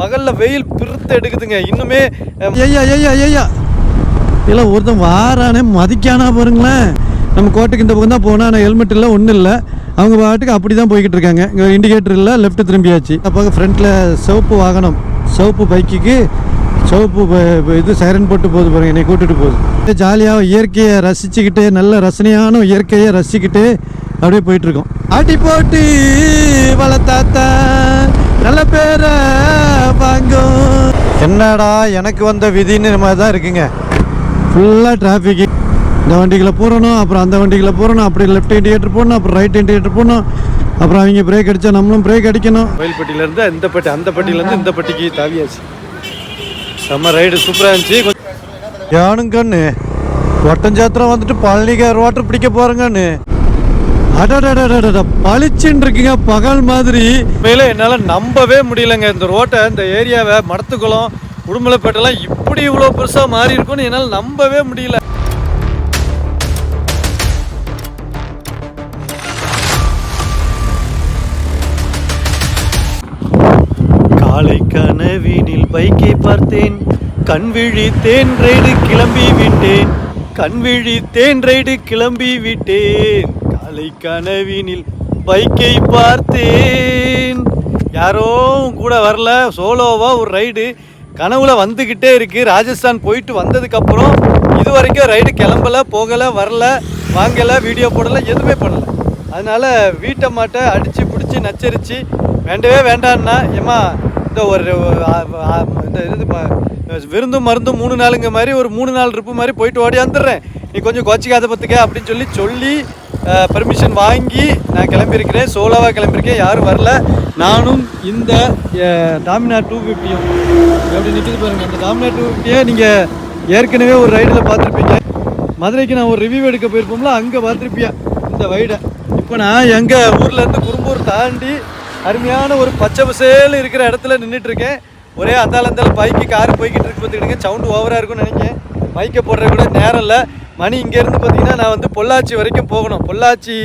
பகல்ல வெயில் பிரித்து எடுக்குதுங்க. இன்னுமே ஐயா ஐயா ஐயா. இல்லை ஒருத்தன் வாரானே மதிக்கானா பாருங்களேன். நம்ம கோட்டைக்கு இந்த பக்கம் தான் போனால் ஆனால் ஹெல்மெட் இல்லை ஒன்றும் இல்லை. அவங்க பாட்டுக்கு அப்படி தான் போய்கிட்டு இருக்காங்க. இங்கே இண்டிகேட்டர் இல்லை லெஃப்ட் திரும்பியாச்சு. அப்போ ஃப்ரண்ட்டில் சிவப்பு வாகனம் சிவப்பு பைக்குக்கு சிவப்பு இது சைரன் போட்டு போகுது பாருங்க என்னை கூட்டிட்டு போகுது. ஜாலியாக இயற்கையை ரசிச்சுக்கிட்டு நல்ல ரசனையான இயற்கையை ரசிச்சுக்கிட்டு அப்படியே போயிட்டு இருக்கோம். ஆட்டி போட்டு வளர்த்தாத்தா. நல்ல பேரை வாங்கும். என்னடா எனக்கு வந்த விதின்னு மாதிரி தான் இருக்குங்க. ஃபுல்லாக டிராஃபிக்கு இந்த வண்டிகளை போடணும் அப்புறம் அந்த வண்டிகளை போடணும் அப்படி லெஃப்ட் இண்டிகேட்டர் போடணும் அப்புறம் ரைட் இண்டிகேட்டர் போடணும் அப்புறம் அவங்க பிரேக் அடித்தா நம்மளும் பிரேக் அடிக்கணும். கோயில்பட்டியில இருந்து இந்த பட்டி அந்த பட்டியில இருந்து இந்த பட்டிக்கு தாவியாச்சு. செம்ம ரைடு சூப்பரா இருந்துச்சு. கொஞ்சம் ஏனுங்கண்ணு ஒட்டஞ்சாத்திரம் வந்துட்டு பழனிக்கார் வாட்டர் பிடிக்க போகிறேங்கண்ணு பளிச்சுன்னு இருக்குங்க பகல் மாதிரி. உண்மையில என்னால நம்பவே முடியலங்க. இந்த ரோட்டை இந்த ஏரியாவை மடத்துக்குளம் உடுமலைப்பேட்டெல்லாம் இப்படி இவ்வளோ பெருசா மாறி இருக்கும்னு என்னால் நம்பவே முடியல. காலை கனவினில் பைக்கை பார்த்தேன். கண் விழித்தேன் ரைடு கிளம்பி விட்டேன். கண் விழித்தேன் ரைடு கிளம்பி விட்டேன். காலை கனவினில் பைக்கை பார்த்தேன். யாரோ கூட வரல சோலோவா ஒரு ரைடு. கனவுல வந்துக்கிட்டே இருக்கு. ராஜஸ்தான் போயிட்டு வந்ததுக்கப்புறம் இது வரைக்கும் ரைடு கிளம்பல போகலை வரல வாங்கலை வீடியோ போடலை எதுவுமே பண்ணல. அதனால வீட்டை மாட்டை அடிச்சு பிடிச்சி நச்சரிச்சு வேண்டவே வேண்டான்னா ஏமா இந்த ஒரு இந்த இது விருந்தும் மருந்தும் மூணு நாளுங்க மாதிரி ஒரு மூணு நாள் ட்ரிப்பு மாதிரி போயிட்டு ஓடி வந்துடுறேன். நீ கொஞ்சம் கோச்சிக்காத பத்துக்க அப்படின்னு சொல்லி சொல்லி பர்மிஷன் வாங்கி நான் கிளம்பியிருக்கிறேன். சோலோவாக கிளம்பியிருக்கேன். யாரும் வரல. நானும் இந்த டாமினா டூ ஃபிஃப்டியும் எப்படி நிற்கிது பாருங்க. இந்த டாமினா டூ ஃபிஃப்டியை நீங்கள் ஏற்கனவே ஒரு ரைடில் பார்த்துருப்பீங்க. மதுரைக்கு நான் ஒரு ரிவ்யூ எடுக்க போயிருப்போம்ல அங்கே பார்த்துருப்பியா? இந்த வைடை. இப்போ நான் எங்கள் ஊர்லேருந்து குறும்பூர் தாண்டி அருமையான ஒரு பச்சை பசேல் இருக்கிற இடத்துல நின்றுட்டுருக்கேன் ஒரே அந்தால அந்தால பைக்கு கார் போய்கிட்டு இருக்கு பார்த்துக்கிட்டுங்க சவுண்டு ஓவராக இருக்கும்னு நினைக்கிறேன். மைக்கை போடுறது கூட நேரம் இல்லை. மணி இங்கேருந்து பார்த்தீங்கன்னா நான் வந்து பொள்ளாச்சி வரைக்கும் போகணும். பொள்ளாச்சி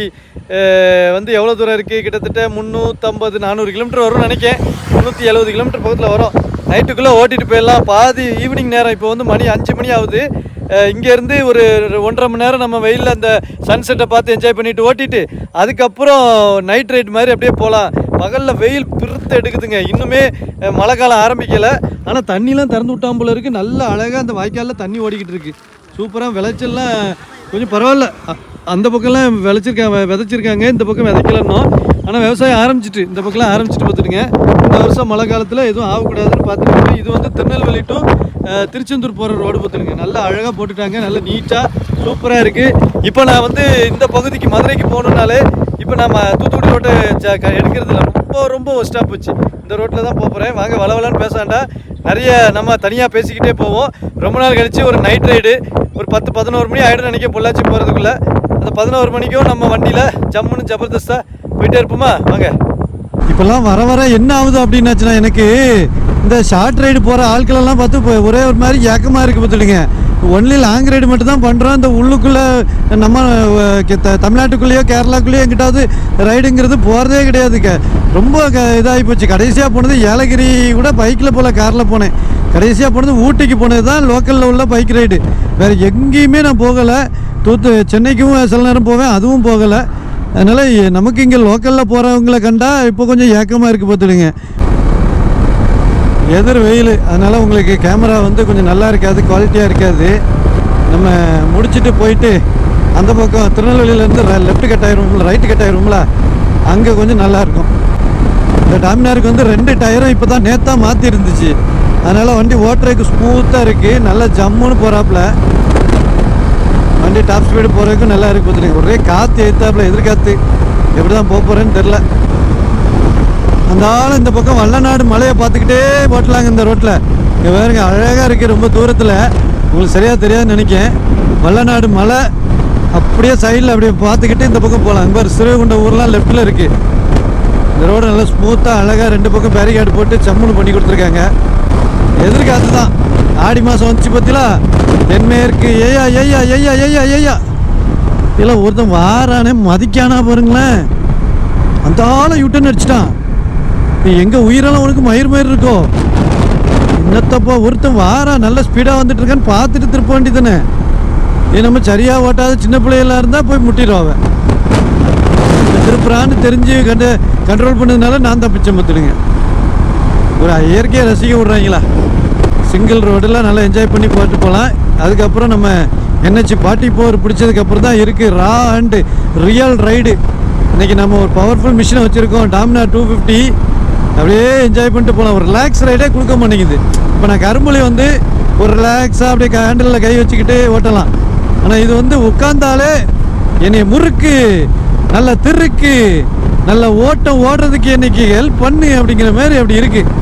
வந்து எவ்வளோ தூரம் இருக்குது கிட்டத்தட்ட முந்நூற்றம்பது நானூறு கிலோமீட்டர் வரும்னு நினைக்கிறேன் முந்நூற்றி எழுபது கிலோமீட்டர் பக்கத்தில் வரும். நைட்டுக்குள்ளே ஓட்டிகிட்டு போயிடலாம். பாதி ஈவினிங் நேரம். இப்போ வந்து மணி அஞ்சு மணி ஆகுது. இங்கேருந்து ஒரு ஒன்றரை மணி நேரம் நம்ம வெயிலில் அந்த சன்செட்டை பார்த்து என்ஜாய் பண்ணிட்டு ஓட்டிட்டு அதுக்கப்புறம் நைட் ரைட் மாதிரி அப்படியே போகலாம் பகலில் வெயில் பிரித்து எடுக்குதுங்க. இன்னுமே மழை காலம் ஆரம்பிக்கலை. ஆனால் தண்ணிலாம் திறந்து விட்டான் போல இருக்குது நல்ல அழகாக அந்த வாய்க்காலில் தண்ணி ஓடிக்கிட்டு இருக்குது சூப்பராக விளைச்சல்லாம் கொஞ்சம் பரவாயில்ல. அ- அந்த பக்கம்லாம் விளைச்சிருக்காங்க விதைச்சிருக்காங்க. இந்த பக்கம் விதைக்கலன்னோம் ஆனால் விவசாயம் ஆரம்பிச்சிட்டு இந்த பக்கம்லாம் ஆரம்பிச்சிட்டு பார்த்துருங்க இந்த வருஷம் மழை காலத்தில் எதுவும் ஆகக்கூடாதுன்னு பார்த்துட்டு இது வந்து திருநெல்வேலி டு திருச்செந்தூர் போகிற ரோடு பார்த்துருங்க நல்லா அழகாக போட்டுட்டாங்க நல்லா நீட்டாக சூப்பராக இருக்குது இப்போ நான் வந்து இந்த பகுதிக்கு மதுரைக்கு போகணுன்னாலே இப்போ நம்ம தூத்துக்குடி ரோட்டை ஜ- க- எடுக்கிறதுல ரொம்ப ரொம்ப ஒஸ்ட்டாக போச்சு. இந்த ரோட்டில் தான் போக போகிறேன் வாங்க வளவலன்னு பேசாண்டா நிறைய நம்ம தனியாக பேசிக்கிட்டே போவோம். ரொம்ப நாள் கழித்து ஒரு நைட் ரைடு ஒரு பத்து பதினோரு மணி ஆகிடும் நினைக்க பொள்ளாச்சி போகிறதுக்குள்ளே அந்த பதினோரு மணிக்கும் நம்ம வண்டியில் ஜம்முன்னு ஜபர்தஸ்தாக போயிட்டே இருப்போமா? வாங்க. இப்போல்லாம் வர வர என்ன ஆகுது அப்படின்னாச்சுன்னா எனக்கு இந்த ஷார்ட் ரைடு போகிற ஆட்களெல்லாம் பார்த்து இப்போ ஒரே ஒரு மாதிரி ஏக்கமாக இருக்குது பார்த்துடுங்க ஒன்லி லாங் ரைடு மட்டும் தான் பண்ணுறோம் இந்த உள்ளுக்குள்ளே நம்ம த- தமிழ்நாட்டுக்குள்ளேயோ கேரளாக்குள்ளேயோ எங்கிட்டாவது ரைடுங்கிறது போகிறதே கிடையாதுங்க. ரொம்ப க இதாகி போச்சு. கடைசியாக போனது ஏலகிரி கூட பைக்கில் போகல காரில் போனேன். கடைசியாக போனது ஊட்டிக்கு போனது தான் லோக்கலில் உள்ள பைக் ரைடு வேறு எங்கேயுமே நான் போகலை. தூத்து சென்னைக்கும் சில நேரம் போவேன் அதுவும் போகலை. அதனால் நமக்கு இங்கே லோக்கலில் போகிறவங்கள கண்டா இப்போ கொஞ்சம் ஏக்கமாக இருக்குது பார்த்துடுங்க. எதிர் வெயில் அதனால் உங்களுக்கு கேமரா வந்து கொஞ்சம் நல்லா இருக்காது குவாலிட்டியாக இருக்காது. நம்ம முடிச்சுட்டு போயிட்டு அந்த பக்கம் திருநெல்வேலியிலேருந்து லெஃப்ட் கட் ஆயிரும்ல ரைட்டு கட் ஆகிரும்ல அங்கே கொஞ்சம் நல்லாயிருக்கும் இந்த டாமினாருக்கு வந்து ரெண்டு டயரும் இப்போ தான் நேத்தாக மாற்றி இருந்துச்சு அதனால் வண்டி ஓட்டுறதுக்கு ஸ்மூத்தாக இருக்குது நல்லா ஜம்முன்னு போகிறாப்புல வண்டி டாப் ஸ்பீடு போகிறதுக்கும் நல்லா இருக்கு பார்த்துருங்க ஒரே காற்று ஏற்றாப்புல எதிர்காத்து எப்படி தான் போக போகிறேன்னு தெரில அந்த ஆள் இந்த பக்கம் வல்லநாடு மலையை பார்த்துக்கிட்டே போட்டலாங்க இந்த ரோட்டில் இங்கே பாருங்க அழகாக இருக்குது ரொம்ப தூரத்தில். உங்களுக்கு சரியாக தெரியாதுன்னு நினைக்கேன் வல்லநாடு மலை அப்படியே சைடில் அப்படியே பார்த்துக்கிட்டு இந்த பக்கம் போகலாம். இங்கே பாரு சிறுகுண்ட ஊர்லாம் லெஃப்ட்டில் இருக்குது இந்த ரோடு நல்லா ஸ்மூத்தாக அழகாக ரெண்டு பக்கம் பேரிகார்டு போட்டு சம்முன்னு பண்ணி கொடுத்துருக்காங்க. எதிர்காத்து தான் ஆடி மாதம் வந்துச்சு பார்த்தீங்களா தென்மேற்கு ஏயா ஏயா ஏயா ஏயா ஏயா. இல்லை ஒருத்தன் வாரானே மதிக்கானா பாருங்களேன். அந்த ஆளை யூட்டன் அடிச்சிட்டான். எங்கள் உயிரெல்லாம் உனக்கு மயிர் மயிர் இருக்கோ? என்னத்தப்போ ஒருத்தன் வாரா நல்ல ஸ்பீடாக வந்துட்டு இருக்கான்னு பார்த்துட்டு திருப்ப வேண்டியதானே ஏ நம்ம சரியாக ஓட்டாத சின்ன பிள்ளைகளாக இருந்தால் போய் முட்டிடுவோம் திருப்புறான்னு தெரிஞ்சு கண்டு கண்ட்ரோல் பண்ணதுனால நான் தப்பிச்சேன் பார்த்துடுங்க. ஒரு இயற்கையை ரசிக்க விட்றாங்களா? சிங்கிள் ரோடில் நல்லா என்ஜாய் பண்ணி போட்டு போகலாம். அதுக்கப்புறம் நம்ம என்ஹெச் பாட்டி போர் பிடிச்சதுக்கப்புறம் தான் இருக்குது ரா அண்டு ரியல் ரைடு இன்றைக்கி நம்ம ஒரு பவர்ஃபுல் மிஷினை வச்சுருக்கோம். டாமினா டூ ஃபிஃப்டி அப்படியே என்ஜாய் பண்ணிட்டு போகலாம். ஒரு ரிலாக்ஸ் ரைடே கொடுக்க மாட்டேங்குது. இப்போ நான் கரும்புலி வந்து ஒரு ரிலாக்ஸாக அப்படியே ஹேண்டிலில் கை வச்சுக்கிட்டு ஓட்டலாம். ஆனால் இது வந்து உட்காந்தாலே என்னை முறுக்கு நல்ல திருக்கு நல்ல ஓட்டம் ஓடுறதுக்கு இன்னைக்கு ஹெல்ப் பண்ணு அப்படிங்கிற மாதிரி அப்படி இருக்குது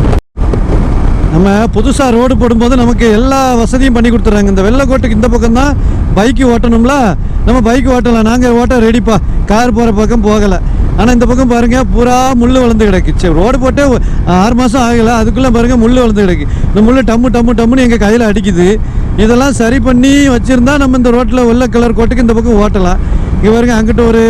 நம்ம புதுசாக ரோடு போடும்போது நமக்கு எல்லா வசதியும் பண்ணி கொடுத்துட்றாங்க. இந்த வெள்ளக்கோட்டுக்கு இந்த பக்கம் தான் பைக்கு ஓட்டணும்ல? நம்ம பைக் ஓட்டலாம். நாங்கள் ஓட்ட ரெடிப்பா கார் போகிற பக்கம் போகலை. ஆனால் இந்த பக்கம் பாருங்கள் பூரா முள் வளர்ந்து கிடக்கு. சரி ரோடு போட்டு ஆறு மாதம் ஆகலை அதுக்குள்ளே பாருங்கள் முள் வளர்ந்து கிடக்கு. இந்த முள் டம்மு டம்மு டம்முன்னு எங்கள் கையில் அடிக்குது. இதெல்லாம் சரி பண்ணி வச்சுருந்தா நம்ம இந்த ரோட்டில் உள்ள கலர் கோட்டுக்கு இந்த பக்கம் ஓட்டலாம். இங்கே பாருங்க அங்கிட்ட ஒரு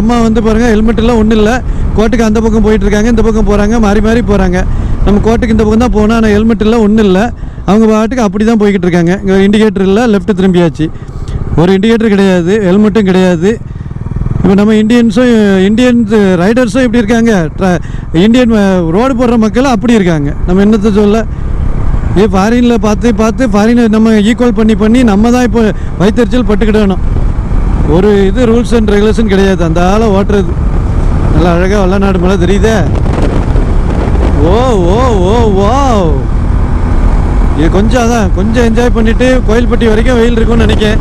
அம்மா வந்து பாருங்க ஹெல்மெட்டெல்லாம் ஒன்றும் இல்லை. கோட்டுக்கு அந்த பக்கம் போயிட்டுருக்காங்க இந்த பக்கம் போகிறாங்க மாறி மாறி போகிறாங்க நம்ம கோட்டுக்கு இந்த பக்கம் தான் போனால் ஆனால் ஹெல்மெட் இல்லை ஒன்றும் இல்லை. அவங்க பாட்டுக்கு அப்படி தான் போய்கிட்டு இருக்காங்க. இங்கே இண்டிகேட்டர் இல்லை லெஃப்ட்டு திரும்பியாச்சு. ஒரு இண்டிகேட்டர் கிடையாது ஹெல்மெட்டும் கிடையாது. இப்போ நம்ம இந்தியன்ஸும் இந்தியன் ரைடர்ஸும் இப்படி இருக்காங்க? இந்தியன் ரோடு போடுற மக்களும் அப்படி இருக்காங்க. நம்ம என்னத்தை சொல்ல? ஏ ஃபாரினில் பார்த்து பார்த்து ஃபாரினை நம்ம ஈக்குவல் பண்ணி பண்ணி நம்ம தான் இப்போ வைத்தறிச்சல் பட்டுக்கிடணும். ஒரு இது ரூல்ஸ் அண்ட் ரெகுலேஷன் கிடையாது. அந்த ஆளை ஓட்டுறது. நல்லா அழகாக வல்லநாடு மலை தெரியுதே. ஓ ஓ ஓ ஓ இது கொஞ்சம் அதான் கொஞ்சம் என்ஜாய் பண்ணிவிட்டு கோயில்பட்டி வரைக்கும் வெயில் இருக்கும்னு நினைக்கிறேன்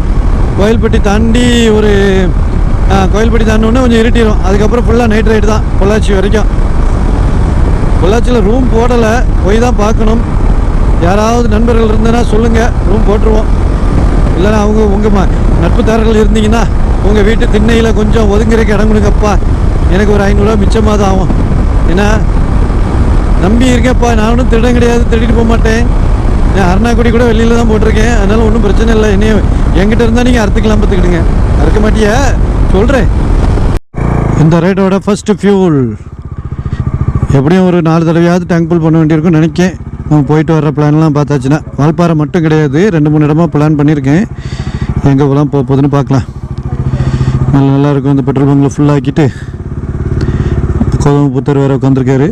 கோயில்பட்டி தாண்டி ஒரு ஆ, கோயில்பட்டி தாண்டினோடனே கொஞ்சம் இருட்டிடும் அதுக்கப்புறம் ஃபுல்லாக நைட் ரைடு தான் பொள்ளாச்சி வரைக்கும். பொள்ளாச்சியில் ரூம் போடலை போய் தான் பார்க்கணும். யாராவது நண்பர்கள் இருந்தனா சொல்லுங்கள் ரூம் போட்டுருவோம். இல்லைன்னா அவங்க உங்கள் ம நட்புதாரர்கள் இருந்தீங்கன்னா உங்கள் வீட்டு திண்ணையில் கொஞ்சம் ஒதுங்கிறக்க இடம் கொடுங்கப்பா. எனக்கு ஒரு ஐநூறுரூவா மிச்சமாக தான் ஆகும். ஏன்னா நம்பி இருக்கேன்ப்பா நானும் திருடம் கிடையாது திருடிட்டு போக மாட்டேன். நான் அருணாக்குடி கூட வெளியில் தான் போட்டிருக்கேன். அதனால் ஒன்றும் பிரச்சனை இல்லை. என்னையும் என்கிட்ட இருந்தால் நீங்கள் அறுத்துக்கலாம் பார்த்துக்கிடுங்க. அறுக்க மாட்டியா? சொல்கிறேன் இந்த ரைடோட ஃபஸ்ட்டு ஃபியூல் எப்படியும் ஒரு நாலு தடவையாவது டேங்க் ஃபுல் பண்ண வேண்டியிருக்கும்னு நினைக்கேன். நம்ம போயிட்டு வர்ற பிளான்லாம் பார்த்தாச்சுன்னா. வால்பாறை மட்டும் கிடையாது. ரெண்டு மூணு இடமா பிளான் பண்ணியிருக்கேன். எங்கே போகலாம் போக போகுதுன்னு பார்க்கலாம். நல்லா நல்லா இருக்கும். இந்த பெட்ரோல் பங்கில் ஃபுல்லாக்கிட்டு கோதம புத்தர் வேறு உட்காந்துருக்காரு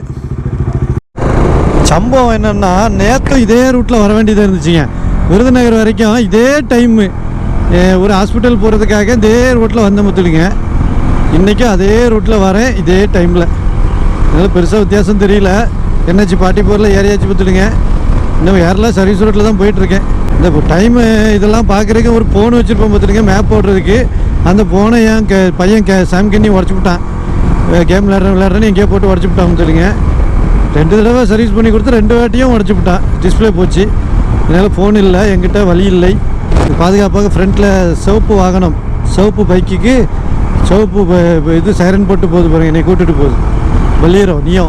சம்பவம் என்னென்னா நேற்று இதே ரூட்டில் வர வேண்டியதாக இருந்துச்சுங்க. விருதுநகர் வரைக்கும் இதே டைமு ஒரு ஹாஸ்பிட்டல் போகிறதுக்காக இதே ரூட்டில் வந்த முத்துடுங்க இன்றைக்கும் அதே ரூட்டில் வரேன் இதே டைமில் அதனால் பெருசாக வித்தியாசம் தெரியல. என்னாச்சு பாட்டி போரில் ஏரியாச்சு பார்த்துடுங்க இன்னும் ஏரெல்லாம் சர்வீஸ் ரோட்டில் தான் போயிட்டுருக்கேன். இந்த டைமு இதெல்லாம் பார்க்குறதுக்கு ஒரு ஃபோன் வச்சுருப்போம் பார்த்துடுங்க மேப் போடுறதுக்கு. அந்த ஃபோனை என் க பையன் கே சாம் கண்ணி உடச்சி விட்டான். கேம் விளையாடுற விளையாடுறேன்னு எங்கேயோ போட்டு உடச்சி விட்டான் பார்த்துடுங்க ரெண்டு தடவை சர்வீஸ் பண்ணி கொடுத்து ரெண்டு வாட்டியும் உடச்சி விட்டான். டிஸ்பிளே போச்சு. அதனால் ஃபோன் இல்லை என்கிட்ட வழி இல்லை. பாதுகாப்பாக ஃப்ரண்ட்டில் சிவப்பு வாகனம் சிவப்பு பைக்குக்கு சிவப்பு இது சைரன் போட்டு போகுது பாருங்க என்னை கூட்டிட்டு போகுது. பலீரோ நியோ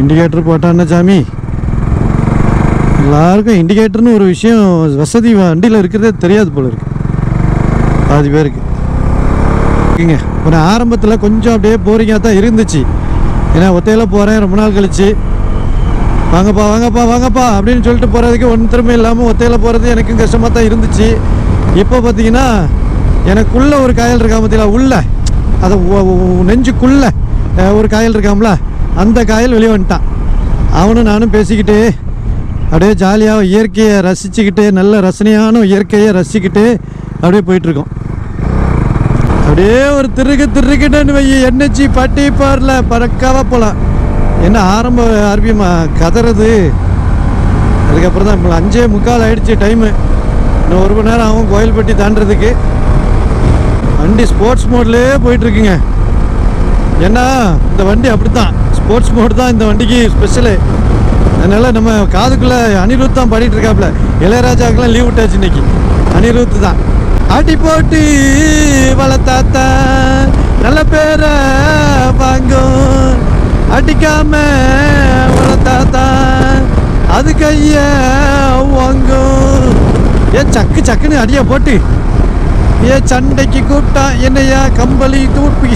இண்டிகேட்டர் போட்டான்னா சாமி. எல்லாருக்கும் இண்டிகேட்டர்னு ஒரு விஷயம் வசதி வண்டியில் இருக்கிறதே தெரியாது போல இருக்கு. பாதி பேருக்கு. இருக்குங்க இப்போ நான் ஆரம்பத்தில் கொஞ்சம் அப்படியே போரிங்காக தான் இருந்துச்சு. ஏன்னா ஒத்தையில் போகிறேன் ரொம்ப நாள் கழிச்சு. வாங்கப்பா வாங்கப்பா வாங்கப்பா அப்படின்னு சொல்லிட்டு போகிறதுக்கு ஒன்றும் திறமை இல்லாமல் ஒத்தையில் போகிறது எனக்கும் கஷ்டமாக தான் இருந்துச்சு. இப்போ பார்த்தீங்கன்னா எனக்குள்ள ஒரு காயல் இருக்கா பார்த்தீங்களா உள்ள. அதை நெஞ்சுக்குள்ளே. நெஞ்சுக்குள்ள ஒரு காயல் இருக்காம்ல அந்த காயல் வெளியே வந்துட்டான். அவனும் நானும் பேசிக்கிட்டு அப்படியே ஜாலியாக இயற்கையை ரசிச்சுக்கிட்டு நல்ல ரசனையான இயற்கையை ரசிச்சுக்கிட்டு அப்படியே போயிட்டுருக்கோம் அப்படியே ஒரு திருகு திருகிட்டேன்னு வை என்னச்சி பட்டி பாரில் பறக்காவ போகலாம் என்ன ஆரம்ப ஆர்பிஎம் கதறது? அதுக்கப்புறம் தான் இப்போ அஞ்சே முக்கால் ஆகிடுச்சு டைமு இன்னும் ஒரு மணி நேரம் ஆகும் கோயில்பட்டி தாண்டதுக்கு வண்டி ஸ்போர்ட்ஸ் மோட்லேயே போயிட்டுருக்குங்க. ஏன்னா இந்த வண்டி அப்படி தான் ஸ்போர்ட்ஸ் மோட் தான் இந்த வண்டிக்கு ஸ்பெஷலு அதனால் நம்ம காதுக்குள்ளே அனிருத் தான் பாடிட்டு இருக்காப்புல இளையராஜாக்கெல்லாம் லீவ் விட்டாச்சு இன்னைக்கு. அனிருத் தான். அடி போட்டு வளர்த்தாத்தா நல்ல பேரை வாங்கும். அடிக்காம வளர்த்தாத்தா அது கைய வாங்கும். ஏன் சக்கு சக்குன்னு அடியா போட்டு. ஏ சண்டைக்கு கூப்பிட்டா என்னையா கம்பளி தூப்பி.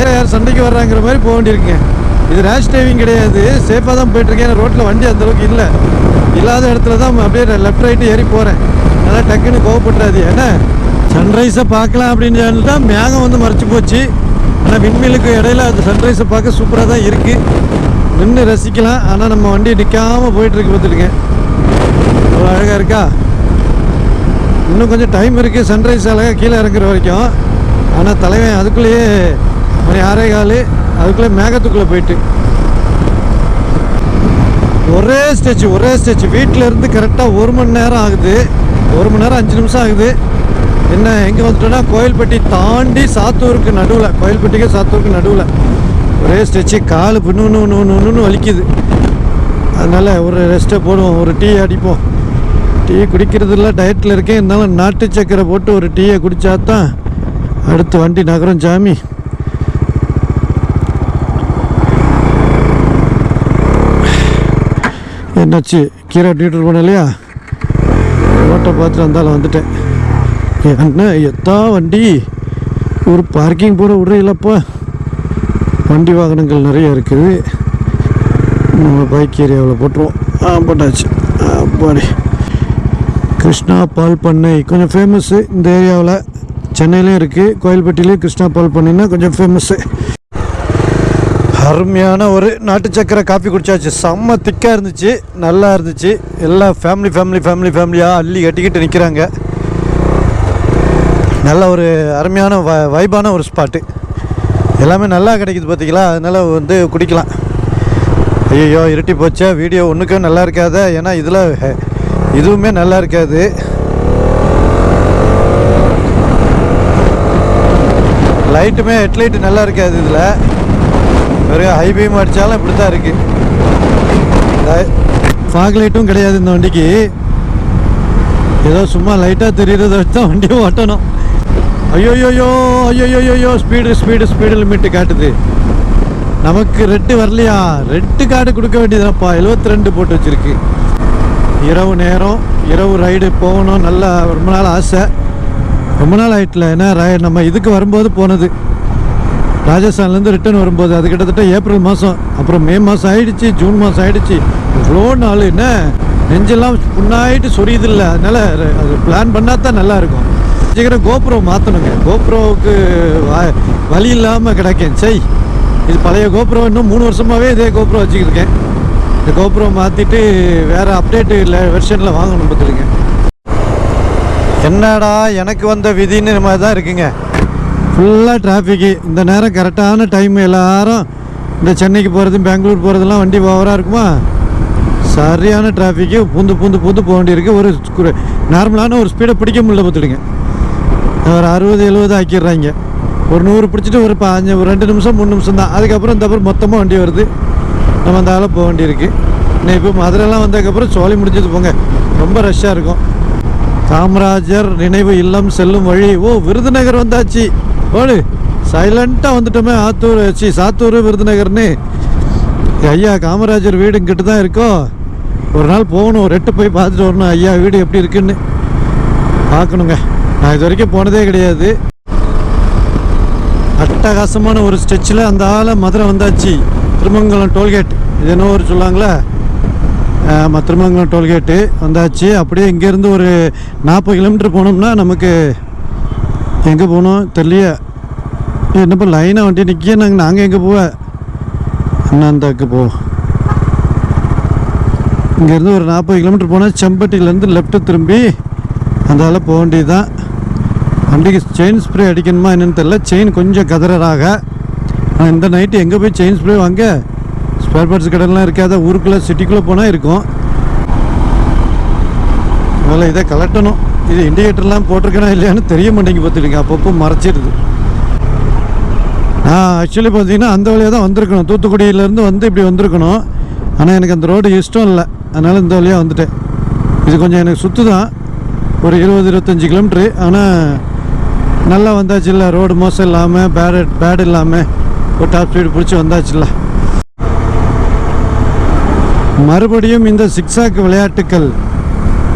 ஏன் யார் சண்டைக்கு வர்றாங்கிற மாதிரி போக வேண்டியிருக்குங்க. இது ரேஷ் டிரைவிங் கிடையாது. சேஃபாக தான் போயிட்டுருக்கேன். ரோட்டில் வண்டி அந்தளவுக்கு இல்லை. இல்லாத இடத்துல தான் அப்படியே லெஃப்ட் ரைட்டு ஏறி போகிறேன் அதான் டக்குன்னு கோவப்படுறாது ஏன்னா சன்ரைஸை பார்க்கலாம் அப்படின்னு சொல்லிட்டு தான் மேகம் வந்து மறைச்சி போச்சு. ஆனால் விண்மீலுக்கு இடையில அந்த சன்ரைஸை பார்க்க சூப்பராக தான் இருக்குது நின்று ரசிக்கலாம். ஆனால் நம்ம வண்டி நிற்காமல் போயிட்டுருக்கு பார்த்துருக்கேன் அவ்வளோ அழகாக இருக்கா? இன்னும் கொஞ்சம் டைம் இருக்குது சன்ரைஸ் அழகாக கீழே இறங்குற வரைக்கும். ஆனால் தலைவன் அதுக்குள்ளேயே மணி ஆறே கால் அதுக்குள்ளே மேகத்துக்குள்ளே போயிட்டு. ஒரே ஸ்டெச் ஒரே ஸ்டெச் வீட்டில் இருந்து கரெக்டாக ஒரு மணி நேரம் ஆகுது. ஒரு மணி நேரம் அஞ்சு நிமிஷம் ஆகுது. என்ன எங்கே வந்துட்டோன்னா கோயில்பட்டி தாண்டி சாத்தூருக்கு நடுவில். கோயில்பட்டிக்கு சாத்தூருக்கு நடுவில். ஒரே ஸ்டெச்சு கால் பின்னு ஒன்று வலிக்குது. அதனால் ஒரு ரெஸ்ட்டை போடுவோம் ஒரு டீ அடிப்போம். டீ குடிக்கிறதுல டயட்டில் இருக்கேன். இருந்தாலும் நாட்டு சக்கரை போட்டு ஒரு டீயை குடித்தா தான் அடுத்து வண்டி நகரம் சாமி. என்னாச்சு? கீரை டீட்டர் போன இல்லையா ரோட்டை பார்த்துட்டு வந்தாலும் வந்துட்டேன். என்ன எத்தா வண்டி? ஒரு பார்க்கிங் போட விடுறீங்களப்பா? வண்டி வாகனங்கள் நிறைய இருக்குது. நம்ம பைக் ஏரியாவில் போட்டுருவோம். ஆ போட்டாச்சு. அப்பாடி கிருஷ்ணா பால் பண்ணை. கொஞ்சம் ஃபேமஸ்ஸு இந்த ஏரியாவில். சென்னையிலையும் இருக்குது கோயில்பட்டிலையும் கிருஷ்ணா பால் பண்ணைன்னா கொஞ்சம் ஃபேமஸ்ஸு அருமையான ஒரு நாட்டு சக்கரை காஃபி குடிச்சாச்சு. செம்ம திக்காக இருந்துச்சு நல்லா இருந்துச்சு. எல்லாம் ஃபேமிலி ஃபேமிலி ஃபேமிலி ஃபேமிலியாக அள்ளி கட்டிக்கிட்டு நிற்கிறாங்க நல்ல ஒரு அருமையான வ வைபான ஒரு ஸ்பாட்டு எல்லாமே நல்லா கிடைக்குது பார்த்திங்களா அதனால் வந்து குடிக்கலாம். ஐயோ இருட்டி போச்சா. வீடியோ ஒன்றுக்கும் நல்லா இருக்காத. ஏன்னா இதில் இதுவுமே நல்லா இருக்காது. லைட்டுமே ஹெட்லைட்டு நல்லா இருக்காது இதில். வெறும் ஹை பீம் அடித்தாலும் இப்படி தான் இருக்குது ஃபாக் லைட்டும் கிடையாது இந்த வண்டிக்கு. ஏதோ சும்மா லைட்டாக தெரியுறத வச்சு தான் வண்டியை ஓட்டணும். ஐயோயோயோ ஐயோயோயோ ஸ்பீடு ஸ்பீடு ஸ்பீடு லிமிட்டு காட்டுது. நமக்கு ரெட்டு வரலையா? ரெட்டு கார்டு கொடுக்க வேண்டியதுதான்ப்பா. எழுபத்தி ரெண்டு போட்டு வச்சிருக்கு. இரவு நேரம் இரவு ரைடு போகணும். நல்லா ரொம்ப நாள் ஆசை. ரொம்ப நாள் ஆயிட்டில் ஏன்னா நம்ம இதுக்கு வரும்போது போனது. ராஜஸ்தான்லேருந்து ரிட்டர்ன் வரும்போது அது கிட்டத்தட்ட ஏப்ரல் மாதம் அப்புறம் மே மாதம் ஆயிடுச்சு ஜூன் மாதம் ஆயிடுச்சு. இவ்வளோ நாள் என்ன? நெஞ்செல்லாம் புண்ணாயிட்டு சொரியுது இல்லை. அது பிளான் பண்ணால் தான் நல்லாயிருக்கும் சீக்கிரம் கோப்ரோ மாற்றணுங்க கோப்ரோவுக்கு வழி இல்லாமல் கிடக்கேன். சை இது பழைய கோப்ரோ இன்னும் மூணு வருஷமாகவே இதே கோப்ரோ வச்சுக்கிருக்கேன். இந்த கோப்ரோ மாற்றிட்டு வேறு அப்டேட்டு இல்லை வெர்ஷனில் வாங்கணும் பார்த்துருங்க என்னடா எனக்கு வந்த விதின்னு மாதிரி தான் இருக்குங்க. ஃபுல்லாக டிராஃபிக்கு இந்த நேரம் கரெக்டான டைம் எல்லாரும் இந்த சென்னைக்கு போகிறது பெங்களூர் போகிறதெல்லாம் வண்டி ஓவராக இருக்குமா? சரியான டிராஃபிக்கு பூந்து பூந்து பூந்து போக வேண்டியிருக்கு. ஒரு நார்மலான ஒரு ஸ்பீடை பிடிக்க முடியல பார்த்துடுங்க ஒரு அறுபது எழுபது ஆக்கிடுறாங்க. ஒரு நூறு பிடிச்சிட்டு ஒரு பாஞ்சு ஒரு ரெண்டு நிமிஷம் மூணு நிமிஷம் தான். அதுக்கப்புறம் இந்த அப்புறம் மொத்தமாக வண்டி வருது. நம்ம அந்த ஆளை போக வேண்டியிருக்கு. இன்னும் இப்போ மதுரைலாம் வந்ததுக்கப்புறம் சோழி முடிஞ்சது போங்க. ரொம்ப ரஷ்ஷாக இருக்கும். காமராஜர் நினைவு இல்லம் செல்லும் வழி. ஓ விருதுநகர் வந்தாச்சு. ஓடு சைலண்ட்டாக வந்துட்டோமே ஆத்தூர் சி சாத்தூர் விருதுநகர்னு. ஐயா காமராஜர் வீடு இங்கிட்டு தான் இருக்கோ? ஒரு நாள் போகணும் ஒரு எட்டு போய் பார்த்துட்டு வரணும். ஐயா வீடு எப்படி இருக்குன்னு பார்க்கணுங்க. நான் இது வரைக்கும் போனதே கிடையாது. அட்டகாசமான ஒரு ஸ்டெச்சில் அந்த ஆளை மதுரை வந்தாச்சு. Thirumangalam toll gate. இது என்ன ஒரு சொல்லுவாங்களே ஆமாம் திருமங்கலம் டோல்கேட்டு. வந்தாச்சு. அப்படியே இங்கேருந்து ஒரு நாற்பது கிலோமீட்டர் போனோம்னா நமக்கு எங்கே போகணும் தெரியலையே. என்னப்பா லைனாக வண்டி நிற்க நாங்கள் நாங்கள் எங்கே போவ? அண்ணாந்தாக்கு போ. இங்கேருந்து ஒரு நாற்பது கிலோமீட்டர் போனால் செம்பட்டியிலேருந்து லெஃப்ட்டு திரும்பி அந்தால போக வேண்டியது தான் வண்டிக்கு செயின் ஸ்ப்ரே அடிக்கணுமா என்னென்னு தெரில செயின் கொஞ்சம் கதறராக ஆனால் இந்த நைட்டு எங்கே போய் செயின் ஸ்ப்ரே வாங்க? ஸ்பேர் பார்ட்ஸ் கடைலாம் இருக்காத ஊருக்குள்ளே சிட்டிக்குள்ளே போனால் இருக்கும். அதனால் இதை கலட்டணும். இது இண்டிகேட்டர்லாம் போட்டிருக்கேனா இல்லையான்னு தெரிய மாட்டேங்க பார்த்துருங்க அப்பப்போ மறைச்சிடுது ஆக்சுவலி பார்த்தீங்கன்னா அந்த வழியாக தான் வந்திருக்கணும். தூத்துக்குடியிலேருந்து வந்து இப்படி வந்திருக்கணும். ஆனால் எனக்கு அந்த ரோடு இஷ்டம் இல்லை. அதனால் இந்த வழியாக வந்துட்டேன். இது கொஞ்சம் எனக்கு சுற்று தான் ஒரு இருபது இருபத்தஞ்சி கிலோமீட்ரு ஆனால் நல்லா வந்தாச்சுல்ல ரோடு மோசம் இல்லாமல் பேடு பேடு இல்லாமல் ஒரு டாப் ஸ்பீடு பிடிச்சி வந்தாச்சுல்ல மறுபடியும் இந்த சிக்ஸாக் விளையாட்டுக்கள்.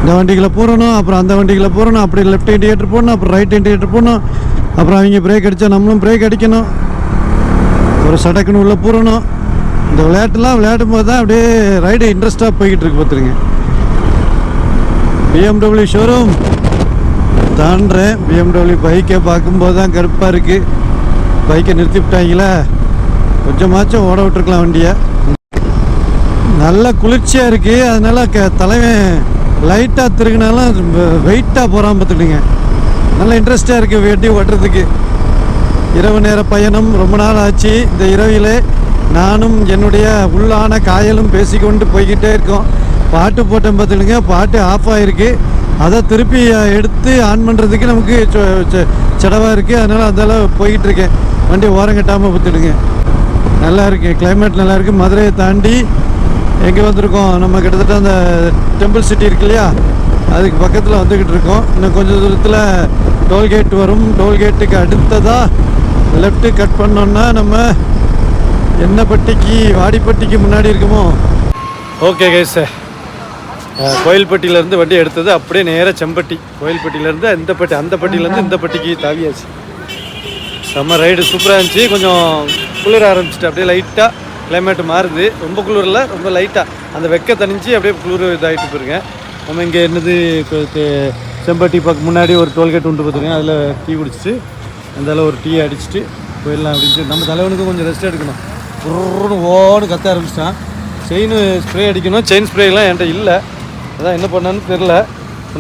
இந்த வண்டிகளை போகிறணும் அப்புறம் அந்த வண்டிகளை போகிறணும் அப்படி லெஃப்ட் இண்டிகேட்டர் போடணும் அப்புறம் ரைட் இண்டிகேட்டர் போடணும். அப்புறம் அவங்க பிரேக் அடித்தா நம்மளும் பிரேக் அடிக்கணும். ஒரு சடக்குன்னு உள்ளே பூரணும் இந்த விளையாட்டுலாம் விளையாடும் போது தான் அப்படியே ரைடு இன்ட்ரெஸ்ட்டாக போய்கிட்டு இருக்கு பார்த்துருங்க பிஎம்டபிள்யூ ஷோரூம் தாண்டுறேன். பிஎம்டபிள்யூ பைக்கை பார்க்கும்போது தான் கருப்பாக இருக்குது பைக்கை நிறுத்திவிட்டாங்களா? கொஞ்சமாச்சும் ஓட விட்டுருக்கலாம் வண்டியை. நல்ல குளிர்ச்சியாக இருக்குது அதனால க தலைவன் லைட்டாக திருகினாலும் வெயிட்டாக போகிறான் பார்த்துக்கிட்டீங்க நல்ல இன்ட்ரெஸ்டாக இருக்குது வெட்டி ஓட்டுறதுக்கு. இரவு நேர பயணம் ரொம்ப நாள் ஆச்சு. இந்த இரவிலே நானும் என்னுடைய உள்ளான காயலும் பேசிக்கொண்டு போய்கிட்டே இருக்கோம். பாட்டு போட்டேன் பார்த்துடுங்க பாட்டு ஆஃப் ஆகிருக்கு அதை திருப்பி எடுத்து ஆன் பண்ணுறதுக்கு நமக்கு செடவாக இருக்குது அதனால் அதெல்லாம் போய்கிட்டு இருக்கேன். வண்டி ஓரம் கட்டாமல் பார்த்துடுங்க நல்லா இருக்குது கிளைமேட் நல்லாயிருக்கு மதுரையை தாண்டி எங்கே வந்திருக்கோம்? நம்ம கிட்டத்தட்ட அந்த டெம்பிள் சிட்டி இருக்கு இல்லையா? அதுக்கு பக்கத்தில் வந்துக்கிட்டு இருக்கோம். இன்னும் கொஞ்சம் தூரத்தில் டோல்கேட் வரும். டோல்கேட்டுக்கு அடுத்ததாக லெஃப்ட்டு கட் பண்ணோன்னா நம்ம எண்ணப்பட்டிக்கு வாடிப்பட்டிக்கு முன்னாடி இருக்குமோ? ஓகே கைஸ் கோயில்பட்டியிலேருந்து வண்டி எடுத்தது அப்படியே நேராக செம்பட்டி. கோயில்பட்டியிலேருந்து இந்த பட்டி அந்த பட்டியிலேருந்து இந்த பட்டிக்கு தாவியாச்சு. செம்ம ரைடு சூப்பராக இருந்துச்சு. கொஞ்சம் குளிர ஆரம்பிச்சிட்டு அப்படியே லைட்டாக கிளைமேட் மாறுது. ரொம்ப குளிரில் ரொம்ப லைட்டாக அந்த வெக்க தணிஞ்சு அப்படியே குளிர் இதாகிட்டு போயிருங்க. நம்ம இங்கே என்னது செம்பட்டி பக்கம் முன்னாடி ஒரு டோல்கேட் உண்டு பார்த்துருங்க அதில் டீ குடிச்சிட்டு அந்தால ஒரு டீ அடிச்சுட்டு போயிடலாம் அப்படின்னு சொல்லி நம்ம தலைவனுக்கும் கொஞ்சம் ரெஸ்ட் எடுக்கணும். உருன்னு ஓன்னு கத்த ஆரம்பிச்சிட்டான். செயின் ஸ்ப்ரே அடிக்கணும். செயின் ஸ்ப்ரேலாம் என்கிட்ட இல்லை. அதான் என்ன பண்ணான்னு தெரில.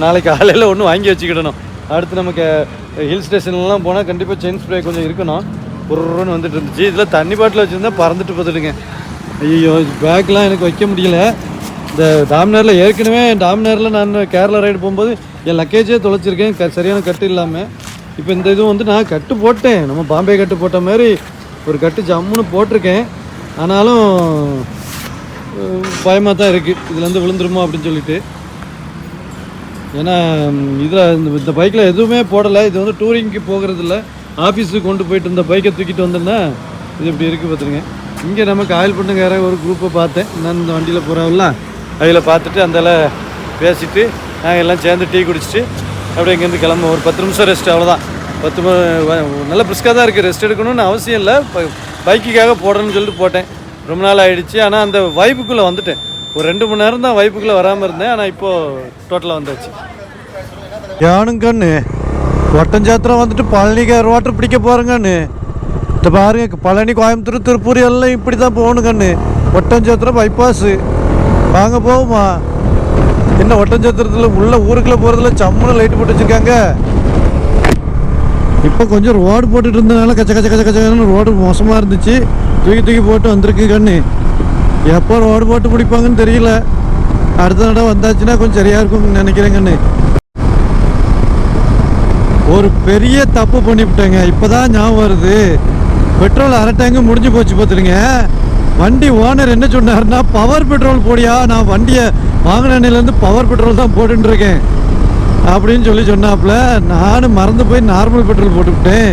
நாளைக்கு காலையில் ஒன்று வாங்கி வச்சுக்கிடணும். அடுத்து நமக்கு ஹில் ஸ்டேஷன்லாம் போனால் கண்டிப்பாக செயின் ஸ்ப்ரே கொஞ்சம் இருக்கணும். உருன்னு வந்துட்டு இருந்துச்சு. இதில் தண்ணி பாட்டில் வச்சுருந்தா பறந்துட்டு பார்த்துடுங்க ஐயோ பேக்லாம் எனக்கு வைக்க முடியல. இந்த டாமினாரில் ஏற்கனவே டாமினாரில் நான் கேரளா ரைடு போகும்போது என் லக்கேஜே தொலைச்சிருக்கேன். க சரியான கட்டு இல்லாமல் இப்போ இந்த இதுவும் வந்து நான் கட்டு போட்டேன். நம்ம பாம்பே கட்டு போட்ட மாதிரி ஒரு கட்டு ஜம்முன்னு போட்டிருக்கேன். ஆனாலும் பயமாக தான் இருக்குது இதுலேருந்து விழுந்துருமோ அப்படின்னு சொல்லிட்டு. ஏன்னா இதில் இந்த இந்த பைக்கில் எதுவுமே போடலை. இது வந்து டூரிங்க்கு போகிறது இல்லை. ஆஃபீஸுக்கு கொண்டு போயிட்டு இந்த பைக்கை தூக்கிட்டு வந்தேன்னா இது இப்படி இருக்குது பார்த்துருங்க இங்கே நமக்கு ஆயில் பண்ணுங்க யாராவது ஒரு குரூப்பை பார்த்தேன். நான் இந்த வண்டியில் போகிறாவில்ல அதில் பார்த்துட்டு அந்தால பேசிவிட்டு நாங்கள் எல்லாம் சேர்ந்து டீ குடிச்சிட்டு அப்படியே இங்கேருந்து கிளம்ப ஒரு பத்து நிமிஷம் ரெஸ்ட் அவ்வளோதான் பத்து நல்ல பிரிஸ்காக தான் இருக்குது ரெஸ்ட் எடுக்கணும்னு அவசியம் இல்லை. பைக்குக்காக போடணும்னு சொல்லிட்டு போட்டேன். ரொம்ப நாள் ஆகிடுச்சு ஆனால் அந்த வைப்புக்குள்ளே வந்துட்டேன். ஒரு ரெண்டு மணி நேரம் தான் வைப்புக்குள்ளே வராமல் இருந்தேன். ஆனால் இப்போது டோட்டலாக வந்தாச்சு. யானும் கண்ணு ஒட்டஞ்சாத்திரம் வந்துட்டு பழனிக்கார் வாட்டர் பிடிக்க போகிறேங்கண்ணு இந்த பாருங்க பழனி கோயம்புத்தூர் திருப்பூர் எல்லாம் இப்படி தான் போகணும் கண்ணு ஒட்டஞ்சாத்திரம் பைபாஸு வாங்க போகுமா என்ன ஒட்டஞ்சாத்திரத்தில் உள்ள ஊருக்குள்ளே போகிறதுல சம்முன்னு லைட்டு போட்டு வச்சுருக்காங்க. இப்போ கொஞ்சம் ரோடு போட்டுட்டு இருந்தனால கச்ச கச்ச கச்ச கச்சன்னு ரோடு மோசமாக இருந்துச்சு. தூக்கி தூக்கி போட்டு வந்திருக்கு கண்ணு. எப்போ ரோடு போட்டு பிடிப்பாங்கன்னு தெரியல. அடுத்த தடவை வந்தாச்சுன்னா கொஞ்சம் சரியாக இருக்கும்னு நினைக்கிறேன் கண்ணு. ஒரு பெரிய தப்பு பண்ணிவிட்டேங்க. இப்போ தான் ஞாபகம் வருது. பெட்ரோல் அரை டேங்கு முடிஞ்சு போச்சு பார்த்துருங்க வண்டி ஓனர் என்ன சொன்னார்னா பவர் பெட்ரோல் போடியா? நான் வண்டியை வாங்கினேலேருந்து பவர் பெட்ரோல் தான் போட்டுருக்கேன் அப்படின்னு சொல்லி சொன்னாப்புல நானும் மறந்து போய் நார்மல் பெட்ரோல் போட்டுவிட்டேன்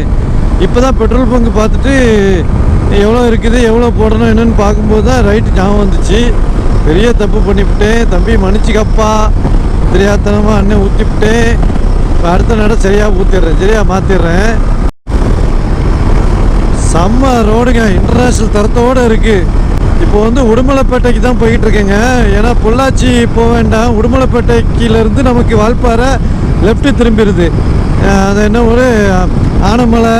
இப்போ தான் பெட்ரோல் பங்கு பார்த்துட்டு எவ்வளோ இருக்குது எவ்வளோ போடணும் என்னென்னு பார்க்கும்போது தான் ரைட்டு ஞாபகம் வந்துச்சு. பெரிய தப்பு பண்ணிவிட்டேன். தம்பி மன்னிச்சுக்கப்பா. தெரியாதனமாக அண்ணன் ஊற்றிவிட்டேன் இப்போ அடுத்த நட சரியாக ஊற்றிடுறேன் சரியாக மாற்றிடுறேன் செம்ம ரோடுங்க இன்டர்நேஷ்னல் தரத்தோடு இருக்குது இப்போ வந்து உடுமலைப்பேட்டைக்கு தான் போய்கிட்டு இருக்கேங்க ஏன்னா பொள்ளாச்சி போக வேண்டாம். உடுமலைப்பேட்டைக்கிலேருந்து நமக்கு வால்பாறை லெஃப்ட்டு திரும்பிடுது. அது என்ன ஒரு ஆனமலை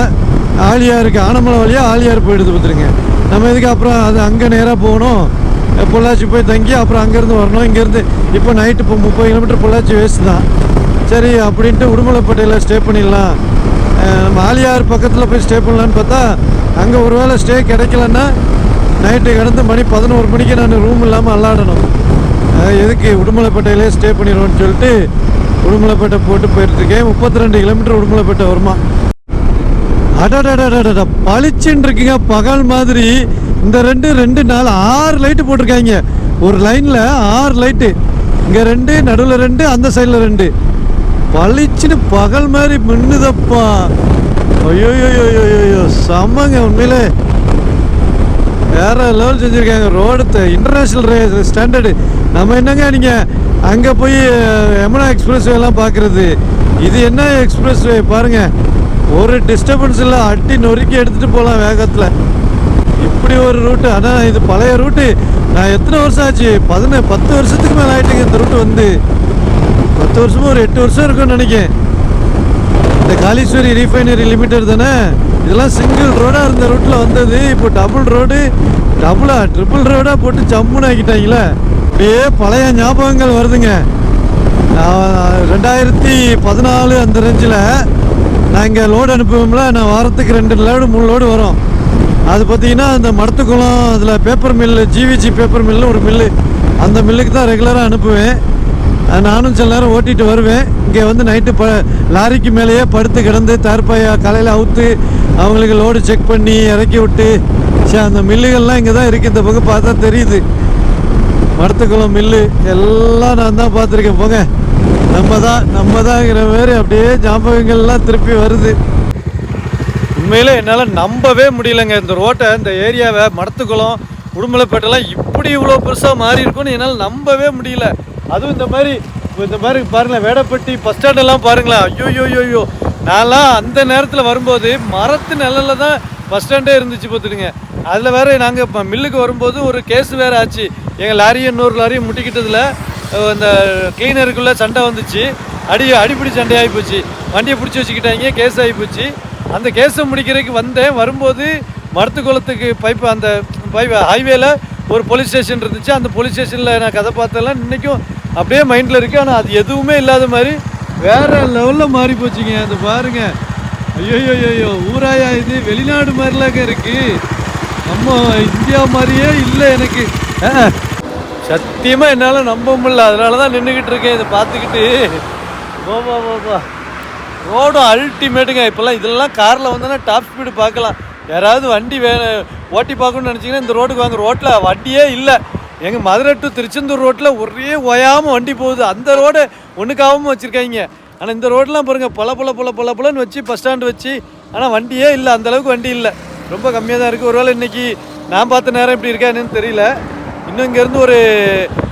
ஆலியாருக்கு ஆனமலை வழியாக ஆலியார் போயிடுது பார்த்துருங்க. நம்ம இதுக்கு அப்புறம் அது அங்கே நேராக போகணும். பொள்ளாச்சி போய் தங்கி அப்புறம் அங்கேருந்து வரணும். இங்கேருந்து இப்போ நைட்டு இப்போ முப்பது கிலோமீட்டர் பொள்ளாச்சி வேஸ்ட் தான். சரி அப்படின்ட்டு உடுமலைப்பேட்டையில் ஸ்டே பண்ணிடலாம். நம்ம ஆலியார் பக்கத்தில் போய் ஸ்டே பண்ணலான்னு பார்த்தா அங்கே ஒருவேளை ஸ்டே கிடைக்கலன்னா நைட்டு கிடந்து மணி பதினோரு மணிக்கு நான் ரூம் இல்லாமல் அல்லாடணும். எதுக்கு? உடுமலைப்பேட்டையிலே ஸ்டே பண்ணிடுவோன்னு சொல்லிட்டு உடுமலைப்பேட்டை போட்டு போயிட்டுருக்கேன் முப்பத்தி ரெண்டு கிலோமீட்டர் உடுமலைப்பேட்டை வருமா? அடடடடடட பளிச்சுன்னு இருக்குங்க பகல் மாதிரி இந்த ரெண்டு ரெண்டு நாள் ஆறு லைட்டு போட்டிருக்காங்க ஒரு லைனில் ஆறு லைட்டு இங்கே ரெண்டு நடுவில் ரெண்டு அந்த சைடில் ரெண்டு பளிச்சுன்னு பகல் மாதிரி மின்னுதப்பா ஐயோயோயோயோயோ செம்மங்க உண்மையிலே வேற லெவல் செஞ்சுருக்காங்க. ரோடு இன்டர்நேஷ்னல் ஸ்டாண்டர்டு நம்ம என்னங்க நீங்கள் அங்கே போய் யமுனா எக்ஸ்பிரஸ் எல்லாம் பார்க்குறது இது என்ன எக்ஸ்பிரஸ் வே ஒரு டிஸ்டர்பன்ஸ் இல்லை அட்டி நொறுக்கி எடுத்துகிட்டு போகலாம் வேகத்தில். இப்படி ஒரு ரூட்டு ஆனால் இது பழைய ரூட்டு நான் எத்தனை வருஷம் ஆச்சு? பதின பத்து வருஷத்துக்கு மேலே ஆகிட்டுங்க இந்த ரூட்டு வந்து. பத்து வருஷமும் ஒரு எட்டு வருஷம் இருக்கும்னு நினைக்கிறேன். இந்த காளீஸ்வரி ரீஃபைனரி லிமிடெட் தானே? இதெல்லாம் சிங்கிள் ரோடாக இருந்த ரூட்டில் வந்தது. இப்போ டபுள் ரோடு டபுளா ட்ரிபிள் ரோடாக போட்டு ஜம்முன்னு ஆக்கிட்டாங்களே. அப்படியே பழைய ஞாபகங்கள் வருதுங்க. நான் ரெண்டாயிரத்தி பதினாலு அந்த ரேஞ்சில் நான் இங்கே லோடு அனுப்புவோம்ல நான் வாரத்துக்கு ரெண்டு லோடு மூணு லோடு வரும். அது பார்த்தீங்கன்னா அந்த மடத்துக்குளம் அதில் paper mill GVG paper mill ஒரு மில்லு அந்த மில்லுக்கு தான் ரெகுலராக அனுப்புவேன். நானும் சில நேரம் ஓட்டிட்டு வருவேன். இங்கே வந்து நைட்டு ப லாரிக்கு மேலேயே படுத்து கிடந்து தார்பாயா காலையில் அவுத்து அவங்களுக்கு லோடு செக் பண்ணி இறக்கி விட்டு சரி அந்த மில்லுகள்லாம் இங்கே தான் இருக்குது இந்த பக்கம் பார்த்தா தெரியுது. மடத்துக்குளம் மில்லு எல்லாம் நான் தான் பார்த்துருக்கேன். போங்க. நம்ம தான் நம்ம தான்ங்கிற மாதிரி அப்படியே ஞாபகங்கள்லாம் திருப்பி வருது. உண்மையில் என்னால் நம்பவே முடியலங்க. இந்த ரோட்டை இந்த ஏரியாவை மடத்துக்குளம் உடுமலைப்பேட்டெல்லாம் இப்படி இவ்வளோ பெருசாக மாறி இருக்கும்னு என்னால் நம்பவே முடியல. அதுவும் இந்த மாதிரி இந்த மாதிரி பாருங்களேன் வேடப்பட்டி பஸ் ஸ்டாண்டெல்லாம் பாருங்களேன். ஐயோ ஐயோ நான்லாம் அந்த நேரத்தில் வரும்போது மரத்து நிழல்ல தான் பஸ் ஸ்டாண்டே இருந்துச்சு பார்த்துடுங்க அதில் வேற நாங்கள் இப்போ மில்லுக்கு வரும்போது ஒரு கேஸ் வேறு ஆச்சு. எங்கள் லாரியும் இன்னொரு லாரியும் முட்டிக்கிட்டதில் அந்த இந்த கிளீனருக்குள்ளே சண்டை வந்துச்சு. அடி அடிப்பிடி சண்டையாகி போச்சு. வண்டியை பிடிச்சி வச்சுக்கிட்டாங்க கேஸ் ஆகி போச்சு. அந்த கேஸை முடிக்கிறதுக்கு வந்தேன். வரும்போது மருத்துக்குளத்துக்கு பைப் அந்த பைப் ஹைவேல ஒரு போலீஸ் ஸ்டேஷன் இருந்துச்சு. அந்த போலீஸ் ஸ்டேஷனில் நான் கதை பார்த்தெல்லாம் இன்றைக்கும் அப்படியே மைண்டில் இருக்குது ஆனால் அது எதுவுமே இல்லாத மாதிரி வேற லெவலில் மாறி போச்சுங்க. அது பாருங்க. ஐயோ ஐயோ ஊராயா இது? வெளிநாடு மாதிரிலாங்க இருக்கு. நம்ம இந்தியா மாதிரியே இல்லை எனக்கு. சத்தியமாக என்னால் நம்ப முடியல. அதனால தான் நின்றுக்கிட்டு இருக்கேன். இதை பார்த்துக்கிட்டு. போபா போபா ரோடும் அல்டிமேட்டுங்க இப்போல்லாம் இதெல்லாம் காரில் வந்தோன்னா டாப் ஸ்பீடு பார்க்கலாம். யாராவது வண்டி வே ஓட்டி பார்க்கணும்னு நினச்சிங்கன்னா இந்த ரோடுக்கு வாங்க. ரோட்டில் வண்டியே இல்லை. எங்கள் மதுரை டு திருச்செந்தூர் ரோட்டில் ஒரே ஓயாமல் வண்டி போகுது. அந்த ரோடு ஒன்றுக்காகவும் வச்சுருக்காங்க. ஆனால் இந்த ரோடெலாம் பாருங்கள் பல பல பல பல பலன்னு வச்சு பஸ் ஸ்டாண்டு வச்சு ஆனால் வண்டியே இல்லை. அந்தளவுக்கு வண்டி இல்லை. ரொம்ப கம்மியாக தான் இருக்குது ஒருவேளை இன்றைக்கி நான் பார்த்த நேரம் இப்படி இருக்கா என்னன்னு தெரியல. இன்னும் இங்கேருந்து ஒரு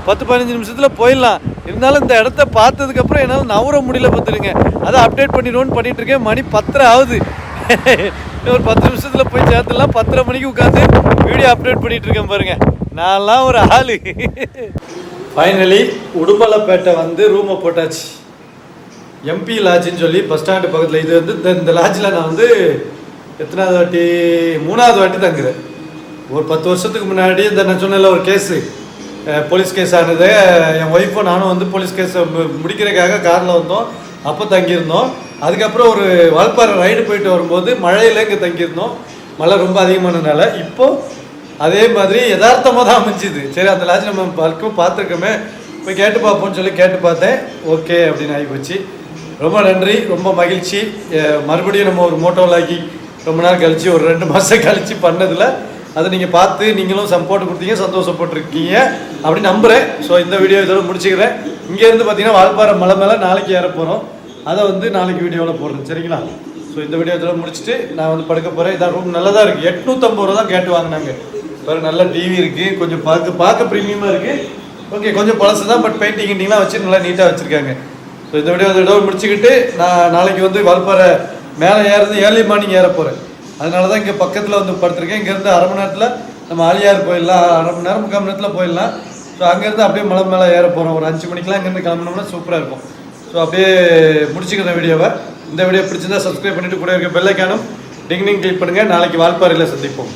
பத்து பதினஞ்சு நிமிஷத்தில் போயிடலாம். இருந்தாலும் இந்த இடத்த பார்த்ததுக்கப்புறம் என்னால் நவர முடியல பார்த்துருங்க அதை அப்டேட் பண்ணிடுவோன்னு பண்ணிகிட்டு இருக்கேன். மணி பத்தரை ஆகுது. இன்னும் ஒரு பத்து நிமிஷத்தில் போய் சேர்த்துலாம் பத்தரை மணிக்கு உட்காந்து வீடியோ அப்டேட் பண்ணிகிட்டு இருக்கேன் பாருங்கள் நான்லாம் ஒரு ஆளு. ஃபைனலி உடுமலைப்பேட்டை வந்து ரூமை போட்டாச்சு. எம்பி லாட்ஜின்னு சொல்லி பஸ் ஸ்டாண்டு பக்கத்தில் இது வந்து இந்த இந்த லாட்ஜில் நான் வந்து எத்தனாவது வாட்டி மூணாவது வாட்டி தங்குறேன். ஒரு பத்து வருஷத்துக்கு முன்னாடி இந்த நான் சொன்னேன்ல ஒரு கேஸு போலீஸ் கேஸ் ஆனது. என் ஒய்ஃபும் நானும் வந்து போலீஸ் கேஸை முடிக்கிறதுக்காக காரில் வந்தோம். அப்போ தங்கியிருந்தோம். அதுக்கப்புறம் ஒரு வால்பாறை ரைடு போயிட்டு வரும்போது மழையில் இங்கே தங்கியிருந்தோம். மழை ரொம்ப அதிகமானதுனால. இப்போது அதே மாதிரி யதார்த்தமாக தான் அமைஞ்சுது. சரி அந்த லாட்ஜ் நம்ம பல்க்கும் பார்த்துருக்கோமே. போய் கேட்டு பார்ப்போம்னு சொல்லி கேட்டு பார்த்தேன். ஓகே அப்படின்னு ஆகி போச்சு ரொம்ப நன்றி ரொம்ப மகிழ்ச்சி. மறுபடியும் நம்ம ஒரு மோட்டோலாகி ரொம்ப நாள் கழித்து ஒரு ரெண்டு மாதம் கழித்து பண்ணதில் அதை நீங்கள் பார்த்து நீங்களும் சப்போர்ட் கொடுத்தீங்க சந்தோஷப்பட்டிருக்கீங்க அப்படின்னு நம்புகிறேன் ஸோ இந்த வீடியோ இதோட முடிச்சுக்கிறேன். இங்கேருந்து பார்த்தீங்கன்னா வால்பாறை மலை மேலே நாளைக்கு ஏற போகிறோம் அதை வந்து நாளைக்கு வீடியோவில் போடுறேன். சரிங்களா? ஸோ இந்த வீடியோ இதோட முடிச்சுட்டு நான் வந்து படுக்க போகிறேன் இதான் ரூம் நல்லா தான் இருக்குது எட்நூற்றம்பது ரூபா தான் கேட்டு வாங்கினாங்க. வேறு நல்ல டிவி இருக்குது கொஞ்சம் பார்க்க பார்க்க ப்ரீமியமாக இருக்குது ஓகே கொஞ்சம் பழசு தான் பட் பெயிண்டிங் கிண்டிங்லாம் வச்சு நல்லா நீட்டாக வச்சுருக்காங்க. ஸோ இந்த வீடியோ இதோட முடிச்சுக்கிட்டு நான் நாளைக்கு வந்து வால்பாறை மேலே ஏறது ஏர்லி மார்னிங் ஏற போகிறேன் அதனால தான் இங்கே பக்கத்தில் வந்து படுத்துருக்கேன். இங்கேருந்து அரை மணி நேரத்தில் நம்ம ஆலியார் போயிடலாம் அரை மணி நேரம் முக்கால் மணி நேரத்தில் போயிடலாம். ஸோ அங்கேருந்து அப்படியே மலை மேலே ஏற போகிறோம் ஒரு அஞ்சு மணிக்கெலாம் இங்கேருந்து கிளம்பினோம்னா சூப்பராக இருக்கும். ஸோ அப்படியே முடிச்சுக்கிறேன் வீடியோவை. இந்த வீடியோ பிடிச்சிருந்தா சப்ஸ்கிரைப் பண்ணிட்டு கூட இருக்க பெல்லைக்கானும் டிங் டிங் கிளிக் பண்ணுங்கள் நாளைக்கு வால்பாறையில் சந்திப்போம்.